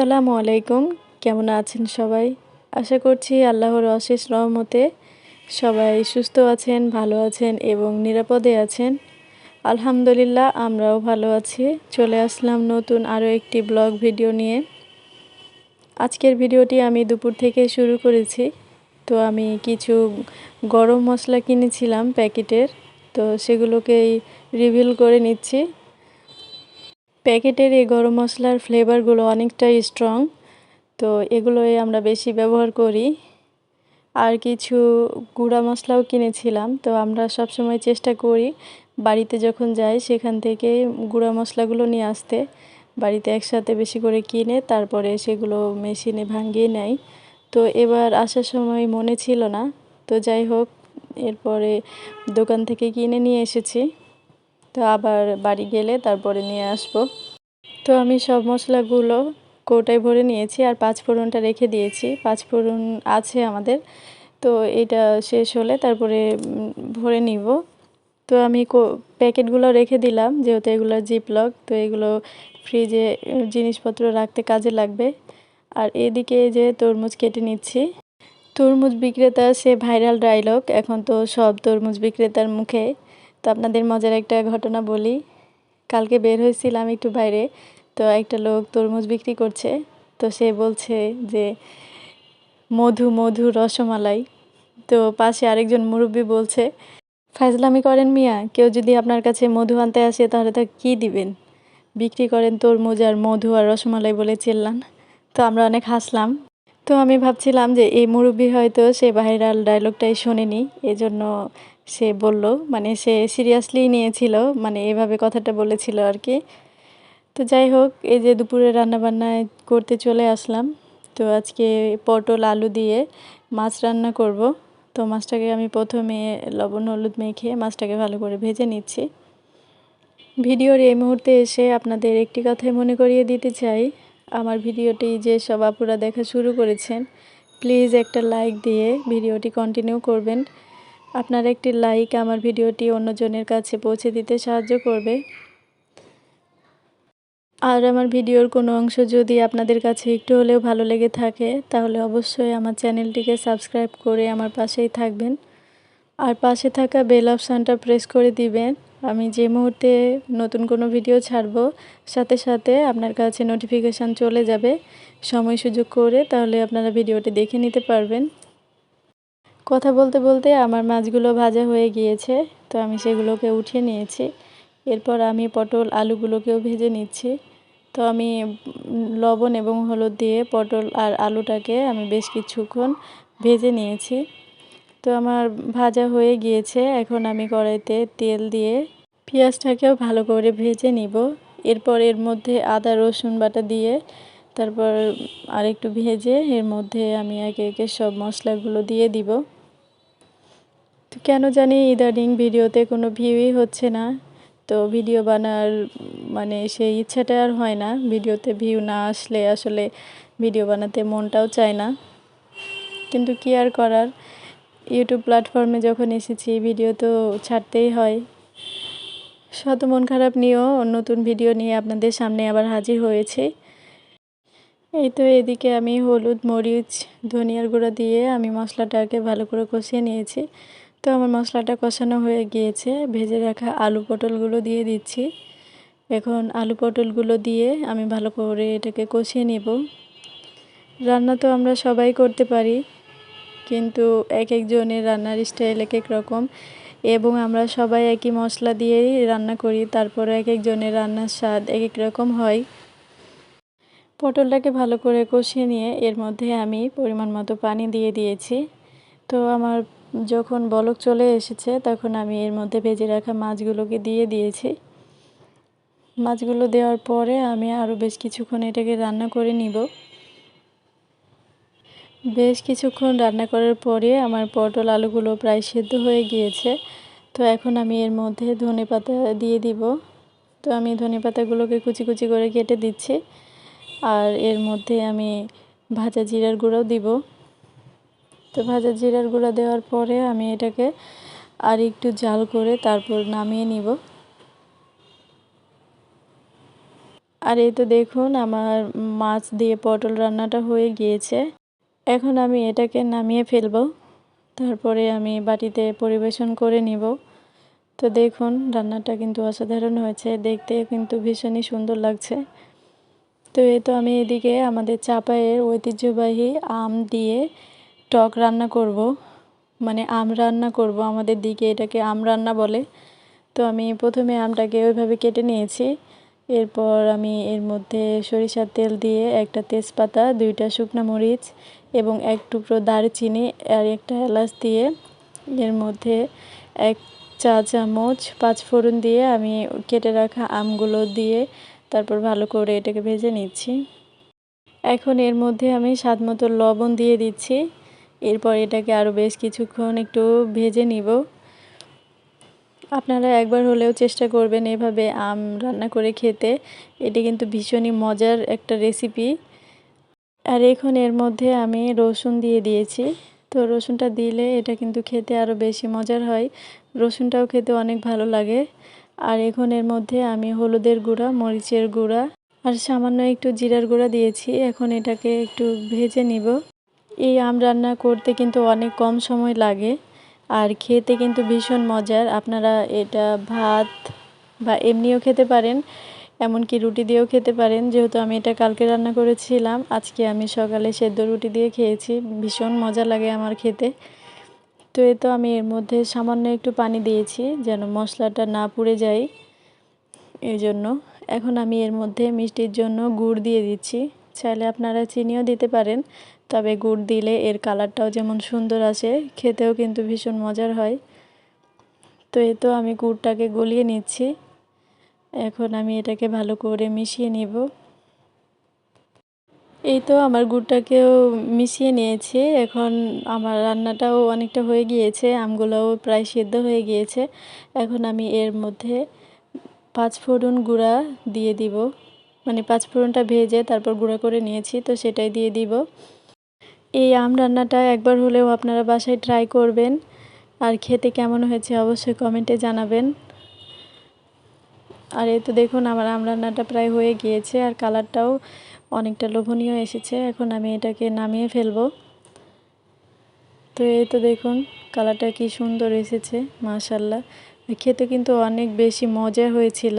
আসসালামু আলাইকুম। কেমন আছেন সবাই? আশা করছি আল্লাহর অশেষ রহমতে সবাই সুস্থ আছেন, ভালো আছেন এবং নিরাপদে আছেন। আলহামদুলিল্লাহ, আমরাও ভালো আছি। চলে আসলাম নতুন আরও একটি ব্লগ ভিডিও নিয়ে। আজকের ভিডিওটি আমি দুপুর থেকে শুরু করেছি। তো আমি কিছু গরম মশলা কিনেছিলাম প্যাকেটের। তো সেগুলোকেই রিভিল করে নিচ্ছি। প্যাকেটের এই গরম মশলার ফ্লেভারগুলো অনেকটাই স্ট্রং তো এগুলোই আমরা বেশি ব্যবহার করি। আর কিছু গুঁড়া মশলাও কিনেছিলাম, তো আমরা সব সময় চেষ্টা করি বাড়িতে যখন যাই সেখান থেকে গুঁড়া মশলাগুলো নিয়ে আসতে। বাড়িতে একসাথে বেশি করে কিনে তারপরে সেগুলো মেশিনে ভাঙিয়ে নেয়। তো এবার আসার সময় মনে ছিল না, তো যাই হোক, এরপরে দোকান থেকে কিনে নিয়ে এসেছি। তো আবার বাড়ি গেলে তারপরে নিয়ে আসব। তো আমি সব মশলাগুলো কৌটায় ভরে নিয়েছি আর পাঁচ ফোড়নটা রেখে দিয়েছি। পাঁচ ফোড়ন আছে আমাদের। তো এটা শেষ হলে তারপরে ভরে নিব। তো আমি প্যাকেটগুলো রেখে দিলাম, যেহেতু এগুলো জিপলক, তো এগুলো ফ্রিজে জিনিসপত্র রাখতে কাজে লাগবে। আর এদিকে যে তরমুজ কেটে নিচ্ছি। তরমুজ বিক্রেতা সে ভাইরাল ডায়লগ, এখন তো সব তরমুজ বিক্রেতার মুখে। তো আপনাদের মজার একটা ঘটনা বলি। কালকে বের হয়েছিলাম একটু বাইরে, তো একটা লোক তরমুজ বিক্রি করছে, তো সে বলছে যে, মধু মধু রসমালাই। তো পাশে আরেকজন মুরব্বী বলছে ফাইজলামি করেন মিয়া, কেউ যদি আপনার কাছে মধু আনতে আসে তাহলে তা কী দিবেন? বিক্রি করেন তরমুজ আর মধু আর রসমালাই বলে চিল্লান। তো আমরা অনেক হাসলাম। তো আমি ভাবছিলাম যে, এই মুরব্বী হয়তো সে ভাইরাল ডায়লগটাই শোনেনি, এজন্য সে বলল মানে সে সিরিয়াসলি নিয়েছিল মানে এভাবে কথাটা বলেছিল আর কি। তো যাই হোক, এই যে দুপুরে রান্নাবান্নায় করতে চলে আসলাম। তো আজকে পটল, আলু দিয়ে মাছ রান্না করব। তো মাছটাকে আমি প্রথমে লবণ, হলুদ মেখে মাছটাকে ভালো করে ভেজে নিচ্ছি। ভিডিওর এই মুহূর্তে এসে আপনাদের একটি কথাই মনে করিয়ে দিতে চাই। আমার ভিডিওটি যে সব আপুরা দেখা শুরু করেছেন প্লিজ একটা লাইক দিয়ে ভিডিওটি কন্টিনিউ করবেন। আপনার একটি লাইক আমার ভিডিওটি অন্যজনের কাছে পৌঁছে দিতে সাহায্য করবে। আর আমার ভিডিওর কোনো অংশ যদি আপনাদের কাছে একটু হলেও ভালো লেগে থাকে, তাহলে অবশ্যই আমার চ্যানেলটিকে সাবস্ক্রাইব করে আমার পাশেই থাকবেন। আর পাশে থাকা বেল অপশানটা প্রেস করে দিবেন। আমি যে মুহূর্তে নতুন কোনো ভিডিও ছাড়ব, সাথে সাথে আপনার কাছে নোটিফিকেশান চলে যাবে। সময় সুযোগ করে তাহলে আপনারা ভিডিওটি দেখে নিতে পারবেন। কথা বলতে বলতে আমার মাছগুলো ভাজা হয়ে গিয়েছে, তো আমি সেগুলোকে উঠিয়ে নিয়েছি। এরপর আমি পটল আলুগুলোকেও ভেজে নিচ্ছি। তো আমি লবণ এবং হলুদ দিয়ে পটল আর আলুটাকে আমি বেশ কিছুক্ষণ ভেজে নিয়েছি। তো আমার ভাজা হয়ে গিয়েছে, এখন আমি কড়াইতে তেল দিয়ে পেঁয়াজটাকেও ভালো করে ভেজে নিব। এরপর এর মধ্যে আদা, রসুন বাটা দিয়ে তারপর আরেকটু ভেজে এর মধ্যে আমি একে একে সব মশলাগুলো দিয়ে দিব। তো কেন জানি ইদানিং ভিডিওতে কোনো ভিউই হচ্ছে না। তো ভিডিও বানার মানে সেই ইচ্ছাটা আর হয় না। ভিডিওতে ভিউ না আসলে আসলে ভিডিও বানাতে মনটাও চায় না। কিন্তু কি আর করার? ইউটিউব প্ল্যাটফর্মে যখন এসেছি ভিডিও তো ছাড়তেই হয়। শত মন খারাপ নিয়েও নতুন ভিডিও নিয়ে আপনাদের সামনে আবার হাজির হয়েছে। এই তো এদিকে আমি হলুদ, মরিচ, ধনিয়ার গুঁড়া দিয়ে আমি মশলাটাকে ভালো করে কষিয়ে নিয়েছি। তো আমার মশলাটা কষানো হয়ে গিয়েছে। ভেজে রাখা আলু পটলগুলো দিয়ে দিচ্ছি। এখন আলু পটলগুলো দিয়ে আমি ভালো করে এটাকে কষিয়ে নেব। রান্না তো আমরা সবাই করতে পারি, কিন্তু এক একজনের রান্নার স্টাইল এক এক রকম। এবং আমরা সবাই একই মশলা দিয়েই রান্না করি, তারপরে এক একজনের রান্নার স্বাদ এক এক রকম হয়। পটলটাকে ভালো করে কষিয়ে নিয়ে এর মধ্যে আমি পরিমাণ মতো পানি দিয়ে দিয়েছি। তো আমার যখন বলক চলে এসেছে, তখন আমি এর মধ্যে ভেজে রাখা মাছগুলোকে দিয়ে দিয়েছি। মাছগুলো দেওয়ার পরে আমি আরও বেশ কিছুক্ষণ এটাকে রান্না করে নিব। বেশ কিছুক্ষণ রান্না করার পরে আমার পটল আলুগুলো প্রায় সেদ্ধ হয়ে গিয়েছে। তো এখন আমি এর মধ্যে ধনে পাতা দিয়ে দিব। তো আমি ধনে পাতাগুলোকে কুচি কুচি করে কেটে দিচ্ছি। আর এর মধ্যে আমি ভাজা জিরার গুঁড়োও দিব। তো ভাজা জিরার গুঁড়া দেওয়ার পরে আমি এটাকে আর একটু জাল করে তারপর নামিয়ে নিব। আর এই তো দেখুন আমার মাছ দিয়ে পটল রান্নাটা হয়ে গিয়েছে। এখন আমি এটাকে নামিয়ে ফেলব। তারপরে আমি বাটিতে পরিবেশন করে নিব। তো দেখুন রান্নাটা কিন্তু অসাধারণ হয়েছে। দেখতে কিন্তু ভীষণই সুন্দর লাগছে। তো এই তো আমি এদিকে আমাদের চাপায়ের ঐতিহ্যবাহী আম দিয়ে টক রান্না করব। মানে আম রান্না করব। আমাদের দিকে এটাকে আম রান্না বলে। তো আমি প্রথমে আমটাকে ওইভাবে কেটে নিয়েছি। এরপর আমি এর মধ্যে সরিষার তেল দিয়ে একটা তেজপাতা, দুইটা শুকনো মরিচ এবং এক টুকরো দারচিনি আর একটা এলাচ দিয়ে এর মধ্যে এক চা চামচ পাঁচ ফোড়ন দিয়ে আমি কেটে রাখা আমগুলো দিয়ে তারপর ভালো করে এটাকে ভেজে নিচ্ছি। এখন এর মধ্যে আমি স্বাদ মতো লবণ দিয়ে দিচ্ছি। এরপর এটাকে আরও বেশ কিছুক্ষণ একটু ভেজে নিব। আপনারা একবার হলেও চেষ্টা করবেন এভাবে আম রান্না করে খেতে। এটি কিন্তু ভীষণই মজার একটা রেসিপি আর এখন এর মধ্যে আমি রসুন দিয়ে দিয়েছি। তো রসুনটা দিলে এটা কিন্তু খেতে আরও বেশি মজার হয়। রসুনটাও খেতে অনেক ভালো লাগে। আর এখন এর মধ্যে আমি হলুদের গুঁড়া, মরিচের গুঁড়া আর সামান্য একটু জিরার গুঁড়া দিয়েছি। এখন এটাকে একটু ভেজে নিব। এই আম রান্না করতে কিন্তু অনেক কম সময় লাগে আর খেতে কিন্তু ভীষণ মজার। আপনারা এটা ভাত বা এমনিও খেতে পারেন, এমনকি রুটি দিয়েও খেতে পারেন। যেহেতু আমি এটা কালকে রান্না করেছিলাম, আজকে আমি সকালে সেদ্ধ রুটি দিয়ে খেয়েছি। ভীষণ মজা লাগে আমার খেতে। তো এ তো আমি এর মধ্যে সামান্য একটু পানি দিয়েছি যেন মশলাটা না পুড়ে যায়। এই জন্য এখন আমি এর মধ্যে মিষ্টির জন্য গুড় দিয়ে দিচ্ছি। চাইলে আপনারা চিনিও দিতে পারেন, তবে গুড় দিলে এর কালারটাও যেমন সুন্দর আসে, খেতেও কিন্তু ভীষণ মজার হয়। তো এ তো আমি গুড়টাকে গলিয়ে নিচ্ছি। এখন আমি এটাকে ভালো করে মিশিয়ে নিব। এই তো আমার গুড়টাকেও মিশিয়ে নিয়েছি। এখন আমার রান্নাটাও অনেকটা হয়ে গিয়েছে, আমগুলোও প্রায় সেদ্ধ হয়ে গিয়েছে। এখন আমি এর মধ্যে পাঁচ ফোড়ন গুঁড়া দিয়ে দিব। মানে পাঁচ ফোড়নটা ভেজে তারপর গুঁড়া করে নিয়েছি, তো সেটাই দিয়ে দিব। এই আম রান্নাটা একবার হলেও আপনারা বাসায় ট্রাই করবেন। আর খেতে কেমন হয়েছে অবশ্যই কমেন্টে জানাবেন। আর এই তো দেখুন, আমার আম রান্নাটা প্রায় হয়ে গিয়েছে আর কালারটাও অনেকটা লোভনীয় এসেছে। এখন আমি এটাকে নামিয়ে ফেলব। তো এই তো দেখুন কালারটা কি সুন্দর এসেছে মাশাল্লাহ খেতে কিন্তু অনেক বেশি মজা হয়েছিল।